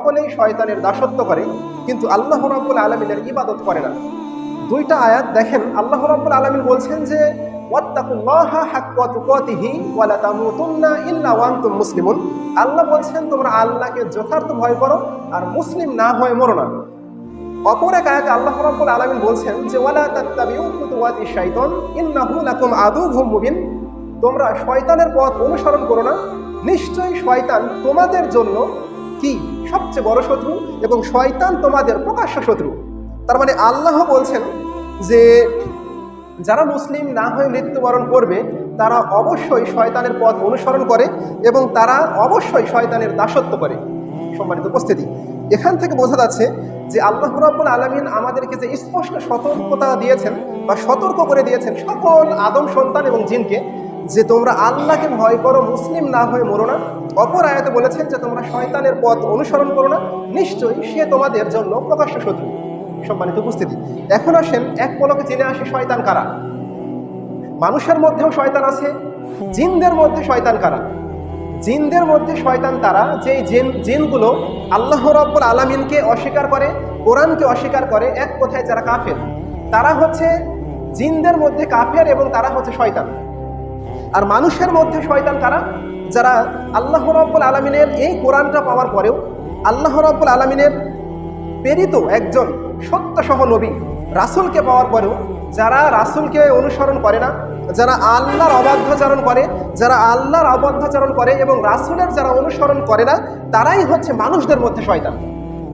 সকলেই শয়তানের দাসত্ব করে, কিন্তু আল্লাহ রাব্বুল আলমিনের ইবাদত করে না। দুইটা আয়াত দেখেন, আল্লাহ রাব্বুল আলমিন বলছেন যে মুসলিমুন। আল্লাহ বলছেন, তোমরা আল্লাহকে যথার্থ ভয় করো আর মুসলিম না হয়ে মরো না। অপর এক আয়াতে আল্লাহ রাব্বুল আলামিন বলছেন যে, ওয়ালা তাত্তাবিউ খুতুওয়াতি শাইতান, ইন্নাহু তোমরা শয়তানের পথ অনুসরণ করো না। নিশ্চয়ই শয়তান তোমাদের জন্য কি? সবচেয়ে বড় শত্রু এবং শয়তান তোমাদের প্রকাশ্য শত্রু। তার মানে আল্লাহ বলছেন যে, যারা মুসলিম না হয়ে মৃত্যুবরণ করবে, তারা অবশ্যই শয়তানের পথ অনুসরণ করে এবং তারা অবশ্যই শয়তানের দাসত্ব করে। সম্মানিত উপস্থিতি। এখান থেকে বোঝা যাচ্ছে যে আল্লাহ রাব্বুল আলমিন আমাদেরকে যে স্পষ্ট সতর্কতা দিয়েছেন বা সতর্ক করে দিয়েছেন সকল আদম সন্তান এবং জিনকে যে তোমরা আল্লাহকে ভয় করো, মুসলিম না হয়ে মরো না। অপর আয়াতে বলেছেন যে তোমরা শয়তানের পথ অনুসরণ করো না। নিশ্চয়ই সে তোমাদের জন্য প্রকাশ্য শত্রু। সম্মানিত উপস্থিতি। এখন আসেন, এক পলকে চিনে আসে শয়তান কারা? মানুষের মধ্যেও শয়তান আছে, জিনদের মধ্যে শয়তান কারা? জিনদের মধ্যে শয়তান তারা যে জিন, জিনগুলো আল্লাহ রব্বুল আলমিনকে অস্বীকার করে, কোরআনকে অস্বীকার করে, এক কথায় যারা কাফের, তারা হচ্ছে জিনদের মধ্যে কাফের এবং তারা হচ্ছে শয়তান। আর মানুষের মধ্যে শয়তান কারা? যারা আল্লাহ রব্বুল আলমিনের এই কোরআনটা পাওয়ার পরেও আল্লাহ রব্বুল আলমিনের প্রেরিত একজন সত্য সহ নবী, রাসুলকে পাওয়ার পরেও যারা রাসুলকে অনুসরণ করে না, যারা আল্লাহর অবাধ্যচারণ করে, যারা আল্লাহর অবাধ্যচারণ করে এবং রাসুলের যারা অনুসরণ করে না, তারাই হচ্ছে মানুষদের মধ্যে শয়তান।